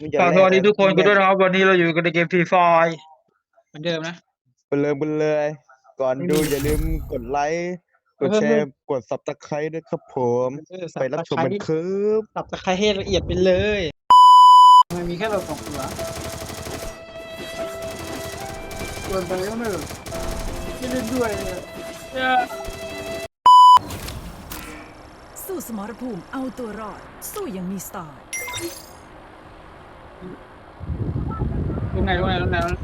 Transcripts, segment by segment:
มึงจะฝากสวัสดีทุกคนกันด้วยนะครับวันนี้เราอยู่กันในเกมฟรีไฟเหมือนเดิมนะ ไปเลยไปเลย ก่อนไม่ดูมีอย่าลืมกดไลค์กดเออแชร์กดซับสไครต์ด้วยครับผม เออไปรับชมมันครับสับตะไคร้ให้ละเอียดไปเลยมันมีแค่เราสองตัวส่วนไปก็ไม่รู้ไม่เล่นด้วยเนี่ยเนี่ยสู้สมรภูมิเอาตัวรอด สู้อยังมีสไตล์ ตรงไหนตรงไหนตรงไหนตรงไหน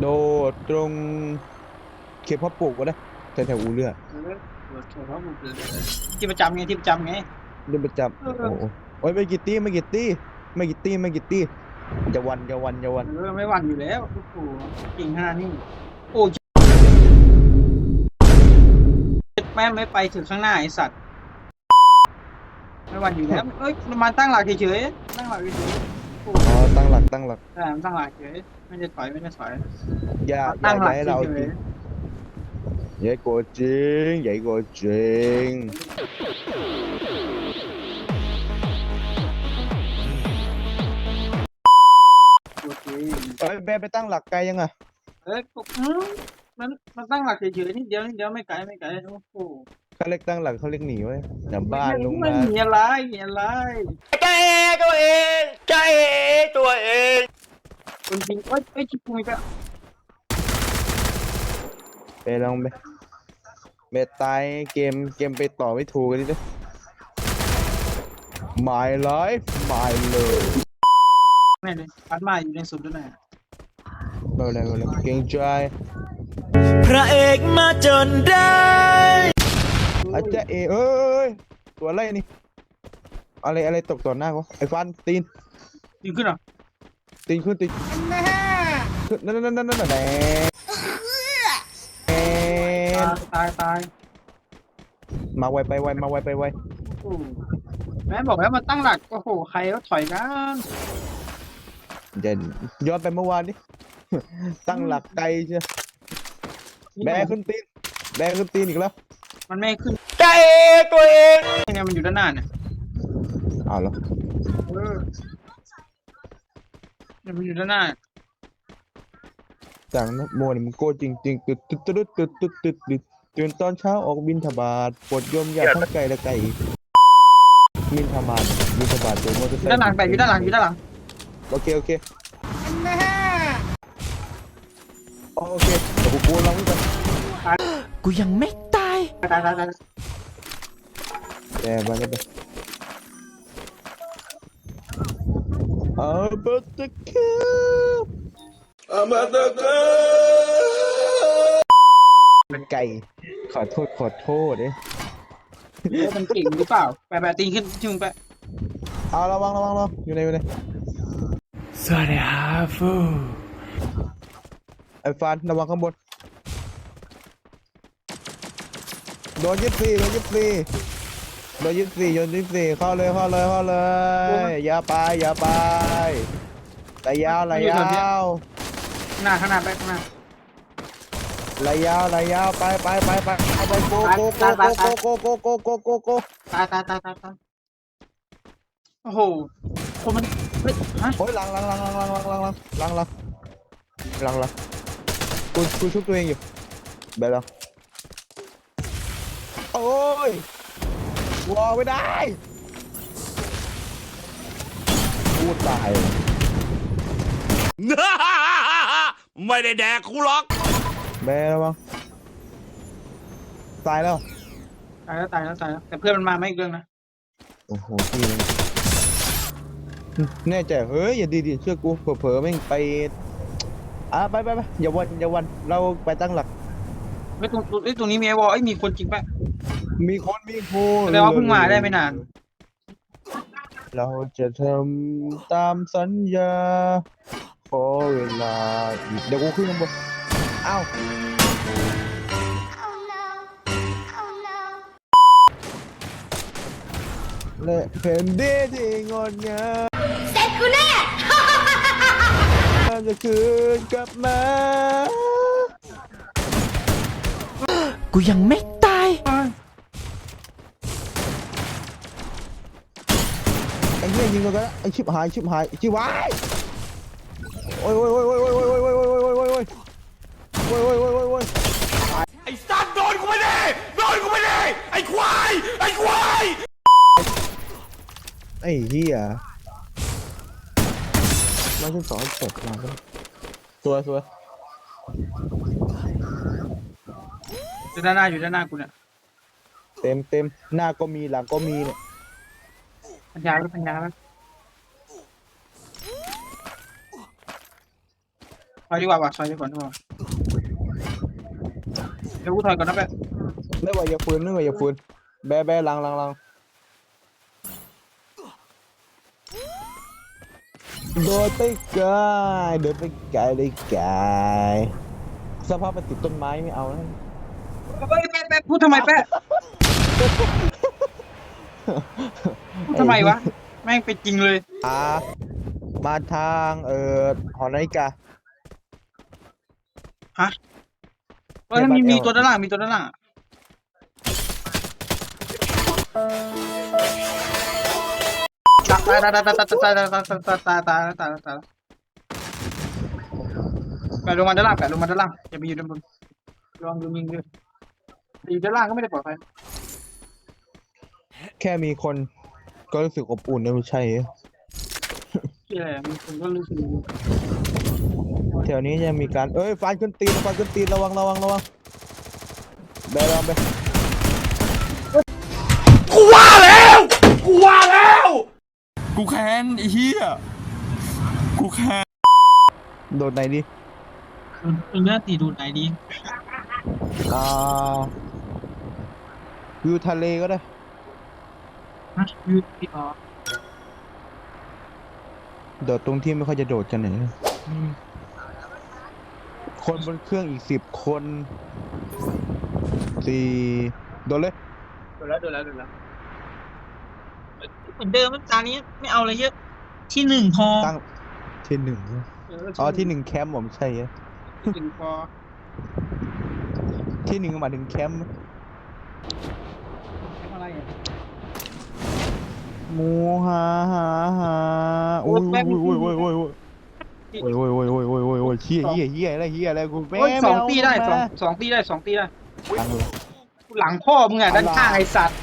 โดดตรงเขตพ่อปลูกก็ได้แถวๆอูเรือเออเปิดโชว์ว่ามึงเป็นที่ประจำไงที่ประจำไงเดินประจเออำโอ้โหโอ้ยไม่กี่ตี้ไม่กี่ตี้ไม่กี่ตี้ไม่กี่ตี้อย่าวันอย่าวันอย่าวันเออไม่หวั่นอยู่แล้วโอ้โหเก่งขนาดนี้โอ้ยแม่งไม่ไปถึงข้างหน้าไอสัตว์ไม่หวั่นอยู่แล้วเอ้ยมันมาตั้งหลักเฉยๆตั้งหลักเฉยๆ โอ้อ๋อตั้งหลักตั้งหลักใช่มันตั้งหลักเฉยไม่ได้ถอยไม่ได้ถอยอย่าอตั้ย่างหลักให้เฉเรายจริงอย่าให้โกรธจริงอย่าให้โกรธจริงๆโอเคเอ้ยแบร์ไปตั้งหลักไกลยังอะเอ้ยปุ๊บอืมมันมันตั้งหลักเฉยๆนิดเดียวนิดเดียวไม่ไกลไม่ไกลโอ้โห เขาเรียกตั้งหลักเขาเรียกหนีไว้อย่าบ้านลงม่มามีอะไรมีอะไรใจตัวเองใจตัวเองคนจริงเอ้ยเอ้ชิคุยไปไปลองไปเมตายเกมเกมไปต่อไม่ถูกกันดิ My life my love ไม่เลยปัดมาอยู่ในสุดด้วยนะเอาเลยเอาเลยเก่งใจ พระเอกมาจนได้ อาจจะเอเอ้ยตัวอะไรนี่ อะไรอะไรตกต่อหน้าวะไอ้ฟันตีนยิงขึ้นเหรอตีนขึ้นตีนขึ้นนั่นนั่นนั่นนั่นนั่นแหละแอนตายตายมาไวไปไวมาไวไปไวโอ้โหแม่บอกแล้วมันตั้งหลักโอ้โหใครก็ถอยกันจะย้อนไปเมื่อวานนี่ตั้งหลักไกลเชียวแบกขึ้นตีนแบกขึ้นตีนอีกแล้ว มันไม่ขึ้น ใจตัวเองยังไงมันอยู่ด้านหน้าเนี่ยเอาแล้วเออเนี่ยมันอยู่ด้านหน้าจังนะโมนี่มันโก้จริงจริงๆตึ๊ดตึ๊ดตึ๊ดตึ๊ดตึ๊ดตึ๊ดตึ๊ดตื่นตอนเช้าออกบินทบาทปวดโยมอยากทั้งไก่และไก่บินทบาทบินทบาทโดยมอเตอร์อไซยู่ค์ด้านหลังไปอยู่ด้านหลังอยู่ด้านหลังโอเคโอเคโอเคเดี๋ยวกูกูลองนี่ก่อนกูยังไม่ตายตายตาย ตายแต่มาแล้วไปอาบัตตะคับอาบัตตะคับเป็นไก่ขอโทษขอโทษเด้เอ้ยมันเก่งหรือเปล่า ไปไปตีนขึ้นที่มึงไปเอาระวังระวังระวังอยู่ในอยู่ในสวัสดีครับฟูไอ้ฟานระวังข้างบนโดนยึดฟรีโดนยึดฟรี โดนยึดฟรีโดนยึดฟรีเข้าเลยเข้าเลยเข้าเลยอย่าไปอย่าไปไหลยาวไหลยาวข้างหน้าข้างหน้าไปข้างหน้าไหลยาวไหลยาวไปไปไปไปไปโกโกโกโกโกโกโกโกโกโกตายตายตายตายตายโอ้โหคนมันเฮ้ยฮะโอ้ยหลังหลังหลังหลังหลังหลังหลังหลังหลังหลังหลังหลังกูกูชุบตัวเองอยู่แบบแล้วโอ้ย วอไม่ได้กูตายไม่ได้แดกกูหรอกแม่แล้วมั้งตายแล้ว ตายแล้วตายแล้วตายแล้วแต่เพื่อนมันมาไม่อีกเรื่องนะโอ้โหพี่มันแน่ใจเฮ้ย อย่าดีดิเชื่อกูเผลอๆแม่งไปอะไปไปไปอย่าวันอย่าวันเราไปตั้งหลักเฮ้ยตรงตรงเอ้ยตรงนี้มีไอ้วอลเอ้ยมีคนจริงปะ มีคนมีคนแสดงว่าเพิ่งมาได้ไม่นาน เราจะทำตามสัญญา ขอเวลาอีกเดี๋ยวกูขึ้นข้างบนอ้าว Oh no. Oh no. และแผ่นดินที่งดงามเสร็จกูแน่จะคืนกลับมา กูยังไม่ตา ยไอ้เหี้ยยิงกันแล้วไอชิบหายชิบหายชิบหายโอ้ยโอ้ยโอ้ยโอ้ยโอ้ยโอ้ยโอ้ยโอ้ยโอ้ยโอ้ยโอ้ยโอ้ยโอ้ยโอ้ยโอ้ยโอ้ยโอ้ยไอ้สัตว์โดนกูไม่ได้โดนกูไม่ได้ไอ้ควายไอ้ควายไอ้เหี้ยมาที่สองเจ็ดมาแล้วสวยสวยอยู่ด้านหน้าอยู่ด้านหน้ากูเนี่ยเต็มเต็มหน้าก็มีหลังก็มีเนี่ยปัญญาแล้วปัญญาแล้ว ถอยดีกว่าว่ะถอยดีกว่าดีกว่าเดี๋ยวกูถอยก่อนนะแป๊บไม่ไหวอย่าฟืนไม่ไหวอย่าฟืนแบะแบะหลังหลังหลังโดนไปไกลเดินไปไกลเลยไกลสภาพมันติดต้นไม้ไม่เอานะเฮ้ยแป๊บแป๊บพูดทำไมแป๊บพูดทำไมวะแม่งเป็นจริงเลย อ่ามาทางเอ่อหอนาฬิกา ฮะเฮ้ยมีมีตัวด้านล่างมีตัวด้านล่างตายตายตายตายตายตายตายตายตายตายตายตายตายแปะลงมาด้านล่างแปะลงมาด้านล่างอย่าไปอยู่ด้านบนลองดูยิงดูอยู่ด้านล่างก็ไม่ได้ปลอดภัยแค่มีคนก็รู้สึกอบอุ่นนะไม่ใช่เหรอ ที่อะไรมีคนก็รู้สึก แถวนี้ยังมีการ เอ้ยฟันขึ้นตีนฟันขึ้นตีนระวังระวังระวังแบะระวังไปกูว่าแล้วกูว่าแล้ว กูแค้นไอ้เหี้ยกูแค้นโดดไหนดีคุณเนื้อตีดูไหนดีอ่าวิวทะเลก็ได้ฮะยูตีอ๋อ โดดตรงที่ไม่ค่อยจะโดดกันไหนอย คนบนเครื่องอีกสิบคนสี่โดดเลยดูแล้วดูแล้วดูแล้วเหมือนเดิมตานี้ไม่เอาอะไรเยอะ ที่หนึ่งพอตั้งที่หนึ่งอ๋อที่หนึ่งแคมป์ผมใช่เหรอที่หนึ่งพอที่หนึ่งหมายถึงแคมป์อะไรอะหมูหาหาหาโอ้ยโอ้ยโอ้ยโอ้ย โอ้ยโอ้ยโอ้ยโอ้ยโอ้ยโอ้ยโอ้ยเฮียเฮียเฮียอะไรเฮียอะไรกูแม่โอ้ยสองตีได้สองสองตีได้สองตีได้ หลังพ่อมึงอะด้านข้างไอสัตว์